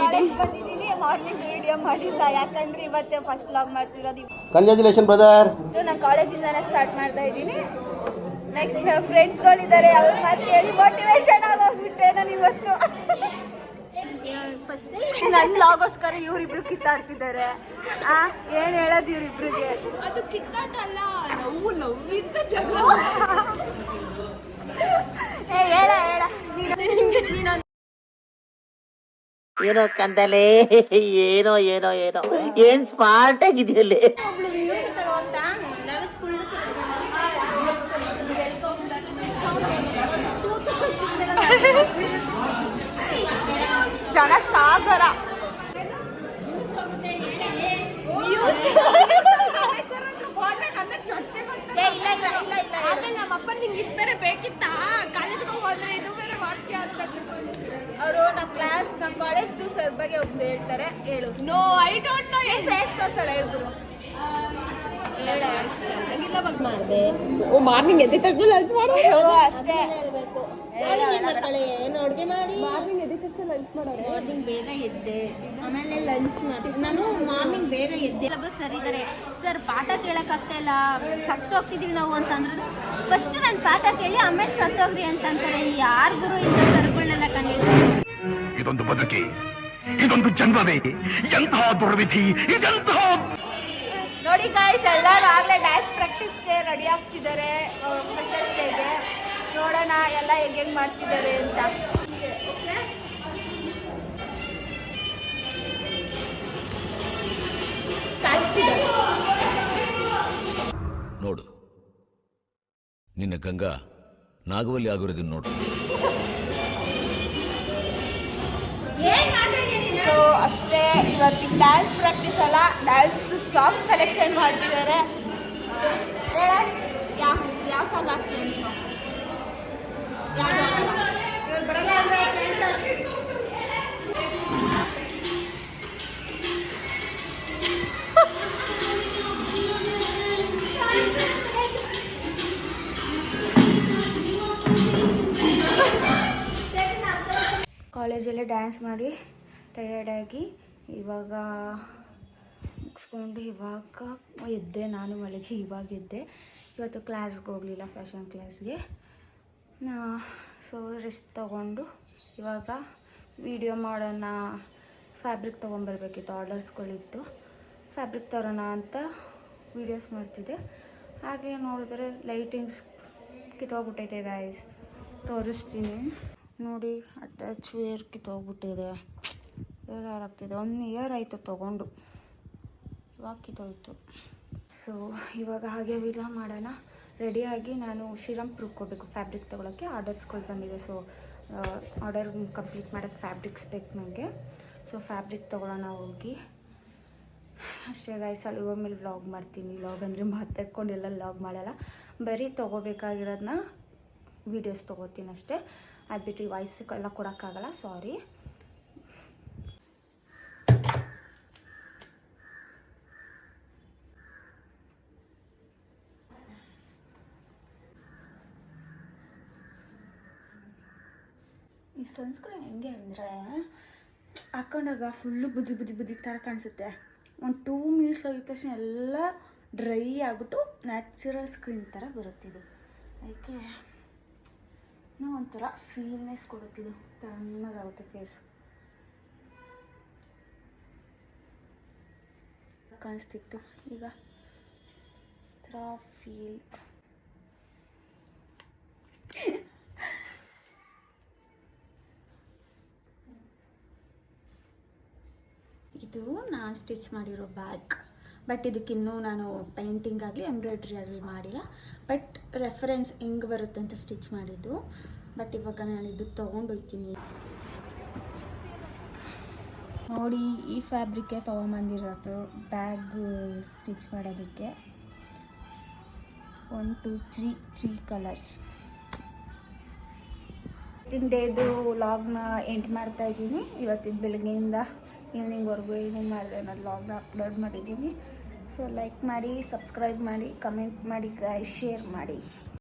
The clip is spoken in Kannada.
ಕಾಲೇಜ್ ಬಂದಿದ್ದೀನಿ ಮಾರ್ನಿಂಗ್ ವಿಡಿಯೋ ಮಾಡಿಲ್ಲ ಯಾಕಂದ್ರೆ ಇವತ್ತೇ ಫಸ್ಟ್ ಲಾಗ್ ಮಾಡ್ತಿರೋದು ಕಂಗ್ರ್ಯಾಚುಲೇಷನ್ ಬ್ರದರ್ ಇವತ್ತು ನಾನು ಕಾಲೇಜಿಂದಾನೆ ಸ್ಟಾರ್ಟ್ ಮಾಡ್ತಾ ಇದ್ದೀನಿ. ನೆಕ್ಸ್ಟ್ ಫ್ರೆಂಡ್ಸ್ಗಳಿದ್ದಾರೆ ಅವ್ರ ಮಾತು ಕೇಳಿ ಮೋಟಿವೇಶನ್ ಆಗೋಗ್ಬಿಟ್ಟೆ ನಾನು ಇವತ್ತು ಫಸ್ಟ್ ನನ್ನ ಲಾಗೋಸ್ಕರ ಇವರಿಬ್ರು ಕಿತ್ತಾಡ್ತಿದ್ದಾರೆ. ಆ ಏನು ಹೇಳೋದು ಇವರಿಬ್ರಿಗೆ? ಅದು ಕಿತ್ತಾಟ ಅಲ್ಲ ನೋವು ನೋವಿಂದ ಜಗಳ ಏ ಹೇಳ ಹೇಳ ನೀನು ನೀನೊಂದು ಏನೋ ಕಂದಲೆ ಏನೋ ಏನೋ ಏನೋ. ಏನ್ ಸ್ಮಾರ್ಟ್ ಆಗಿದೆಯಲ್ಲಿ ಜನ ಸಾಗರ. ಇಲ್ಲ ಇಲ್ಲ ಇಲ್ಲ ಇಲ್ಲ. ಆಮೇಲೆ ನಮ್ಮಪ್ಪ ನಿಂಗೆ ಇದು ಬೇರೆ ಬೇಕಿತ್ತಾ? ಕಾಲೇಜ್ಗೆ ಹೋದ್ರೆ ಇದು ಬೇರೆ ಮಾಡ್ತೀಯ ಅಂತ ಅವರು ನಮ್ಮ ಕ್ಲಾಸ್ ನಮ್ಮ ಕಾಲೇಜ್ದು ಸರ್ ಬಗ್ಗೆ ಒಂದು ಹೇಳ್ತಾರೆ. ಹೇಳು. ನೋ ಐ ಡೋಂಟ್ ನೋ ಏನು ಫೇಸ್ ತೋರ್ಸಲ್ಲ ಹೇಳ್ಬಿಡು. ಹೇಳ. ಚೆನ್ನಾಗಿಲ್ಲ ಬಗ್ಗೆ ಮಾಡಿದೆ. ಓ ಮಾರ್ನಿಂಗ್ ಎದ್ದ ತಕ್ಷಣ ಲಂಚ್ ಮಾಡೋ ಅವರು ಮಾಡಿ? ಮಾರ್ನಿಂಗ್ ಎದ್ದ ಲಂಚ್ ಮಾಡೋರೆ. ಮಾರ್ನಿಂಗ್ ಬೇಗ ಎದ್ದೆ ಆಮೇಲೆ ಲಂಚ್ ಮಾಡಿ. ನಾನು ಮಾರ್ನಿಂಗ್ ಬೇಗ ಎದ್ದೆ. ಒಬ್ರು ಸರ್ ಇದ್ದಾರೆ ಸರ್ ಪಾಠ ಕೇಳೋಕ್ಕಾಗ್ತಾ ಇಲ್ಲ ಸತ್ತೋಗ್ತಿದೀವಿ ನಾವು ಅಂತಂದ್ರು. ಫಸ್ಟ್ ನಾನು ಪಾಠ ಕೇಳಿ ಆಮೇಲೆ ಸತ್ತೋಗ್ರಿ ಅಂತಂತಾರೆ. ಯಾರು ಗುರು ಇಂಥ ಸರ್ಗಳನ್ನೆಲ್ಲ ಕಂಡಿದ್ದಾರೆ ಇದೊಂದು ಬದುಕಿ ಇದೊಂದು ಜನ್ಮವೇ ಎಂತಹ ದುರ್ವಿಧಿ ಇದೆಂತಹ ನೋಡಿ ಗಾಯ್ಸ್ ಎಲ್ಲರೂ ಆಗಲೇ ಡ್ಯಾನ್ಸ್ ಪ್ರಾಕ್ಟೀಸ್ಗೆ ರೆಡಿ ಆಗ್ತಿದ್ದಾರೆ ಡೇಗೆ ನೋಡೋಣ ಎಲ್ಲ ಹೆಂಗೆ ಹೆಂಗೆ ಮಾಡ್ತಿದ್ದಾರೆ ಅಂತ. ನೋಡು. ನಿನ್ನ ಗಂಗಾ ನಾಗವಲ್ಲಿ ಆಗಿರೋದನ್ನ ನೋಡು. ಸೊ ಅಷ್ಟೇ ಇವತ್ತಿನ ಡ್ಯಾನ್ಸ್ ಪ್ರಾಕ್ಟೀಸ್ ಅಲ್ಲ ಡ್ಯಾನ್ಸ್ ಸಾಂಗ್ ಸೆಲೆಕ್ಷನ್ ಮಾಡ್ತಿದ್ದಾರೆ. ಯಾವ ಸಾಂಗ್ ಕಾಲೇಜಲ್ಲೇ ಡ್ಯಾನ್ಸ್ ಮಾಡಿ ಟಯರ್ಡಾಗಿ ಇವಾಗ ಮುಗಿಸ್ಕೊಂಡು ಇವಾಗ ಎದ್ದೆ, ನಾನು ಮಳೆಗೆ ಇವಾಗ ಎದ್ದೆ. ಇವತ್ತು ಕ್ಲಾಸ್ಗೆ ಹೋಗಲಿಲ್ಲ ಫ್ಯಾಷನ್ ಕ್ಲಾಸ್ಗೆ ಸೊ ರೆಸ್ಟ್ ತೊಗೊಂಡು ಇವಾಗ ವಿಡಿಯೋ ಮಾಡೋಣ ಫ್ಯಾಬ್ರಿಕ್ ತೊಗೊಂಬರ್ಬೇಕಿತ್ತು ಆರ್ಡರ್ಸ್ಗಳಿತ್ತು ಫ್ಯಾಬ್ರಿಕ್ ತರೋಣ ಅಂತ ವೀಡಿಯೋಸ್ ಮಾಡ್ತಿದ್ದೆ. ಹಾಗೆ ನೋಡಿದ್ರೆ ಲೈಟಿಂಗ್ಸ್ ಕಿತ್ತೋಗ್ಬಿಟ್ಟೈತೆ ಗಾಯ್ಸ್ ತೋರಿಸ್ತೀನಿ. ನೋಡಿ ಅಟ್ಯಾಚ್ ವೇರ್ ಕಿತ್ತೋಗ್ಬಿಟ್ಟಿದೆ ಬೇಜಾರಾಗ್ತಿದೆ ಒನ್ ಇಯರ್ ಆಯಿತು ತೊಗೊಂಡು. ಇವಾಗ ಕಿತ್ತೋಯ್ತು. ಸೊ ಇವಾಗ ಹಾಗೆ ವಿಡಿಯೋ ಮಾಡೋಣ. ರೆಡಿಯಾಗಿ ನಾನು ಶ್ರೀರಾಮ್ಪುರಕ್ಕೆ ಕೊಡಬೇಕು ಫ್ಯಾಬ್ರಿಕ್ ತೊಗೊಳಕ್ಕೆ. ಆರ್ಡರ್ಸ್ಗಳು ಬಂದಿದೆ. ಸೊ ಆರ್ಡರ್ ಕಂಪ್ಲೀಟ್ ಮಾಡೋಕ್ಕೆ ಫ್ಯಾಬ್ರಿಕ್ಸ್ ಬೇಕು ನನಗೆ ಸೊ ಫ್ಯಾಬ್ರಿಕ್ ತೊಗೊಳೋಣ ಹೋಗಿ. ಅಷ್ಟೇ ಗಾಯ್ಸ್ ಅಲ್ಲಿ ಒಮ್ಮೆಲೆ ವ್ಲಾಗ್ ಮಾಡ್ತೀನಿ. ವ್ಲಾಗ್ ಅಂದರೆ ಮಾತಾಡ್ಕೊಂಡು ಎಲ್ಲ ವ್ಲಾಗ್ ಮಾಡಲ್ಲ. ಬರೀ ತೊಗೋಬೇಕಾಗಿರೋದನ್ನ ವೀಡಿಯೋಸ್ ತೊಗೋತೀನಿ ಅಷ್ಟೇ. ಅದು ಬಿಟ್ಟು ವಾಯ್ಸ್ ಎಲ್ಲ ಕೊಡೋಕ್ಕಾಗಲ್ಲ ಸಾರಿ ಈ ಸನ್ಸ್ಕ್ರೀನ್ ಹೆಂಗೆ ಅಂದರೆ, ಹಾಕೊಂಡಾಗ ಫುಲ್ಲು ಬುದ್ಧಿ ಬುದ್ಧಿ ಬುದ್ಧಿ ಥರ ಕಾಣಿಸುತ್ತೆ. ಒಂದು ಟೂ ಮಿನಿಟ್ಸ್ ಆಗಿದ ತಕ್ಷಣ ಎಲ್ಲ ಡ್ರೈ ಆಗಿಬಿಟ್ಟು ನ್ಯಾಚುರಲ್ ಸ್ಕ್ರೀನ್ ಥರ ಬರುತ್ತಿದೆ ಅದಕ್ಕೆ ಇನ್ನೂ ಒಂಥರ ಫೀಲ್ನೆಸ್ ಕೊಡುತ್ತಿದ್ದು ತಣ್ಣಗಾಗುತ್ತೆ ಫೇಸ್ ಕಾಣಿಸ್ತಿತ್ತು. ಈಗ ಒಂಥರ ಫೀಲ್ ಇದು ನಾನು ಸ್ಟಿಚ್ ಮಾಡಿರೋ ಬ್ಯಾಗ್ ಬಟ್ ಇದಕ್ಕಿನ್ನೂ ನಾನು ಪೇಂಟಿಂಗ್ ಆಗಲಿ ಎಂಬ್ರಾಯ್ಡ್ರಿ ಆಗಲಿ ಮಾಡಿಲ್ಲ. ಬಟ್ ರೆಫರೆನ್ಸ್ ಹೆಂಗೆ ಬರುತ್ತೆ ಅಂತ ಸ್ಟಿಚ್ ಮಾಡಿದ್ದು. ಬಟ್ ಇವಾಗ ನಾನು ಇದು ತೊಗೊಂಡೋಗ್ತೀನಿ ನೋಡಿ, ಈ ಫ್ಯಾಬ್ರಿಕ್ಕೇ ತೊಗೊಂಬಂದಿರೋದು ಬ್ಯಾಗ್ ಸ್ಟಿಚ್ ಮಾಡೋದಕ್ಕೆ. One two three three colours ಇವತ್ತಿನ ಡೇದು ಲಾಗ್ನ ಎಂಟ್ ಮಾಡ್ತಾ ಇದ್ದೀನಿ. ಇವತ್ತಿನ ಬೆಳಗ್ಗೆಯಿಂದ ಈವ್ನಿಂಗ್ವರೆಗೂ ಏನೇನು ಮಾಡಿದೆ ಅನ್ನೋದು ಲಾಗ್ನ ಅಪ್ಲೋಡ್ ಮಾಡಿದ್ದೀನಿ. ಸೊ ಲೈಕ್ ಮಾಡಿ ಸಬ್ಸ್ಕ್ರೈಬ್ ಮಾಡಿ ಕಮೆಂಟ್ ಮಾಡಿ ಶೇರ್ ಮಾಡಿ.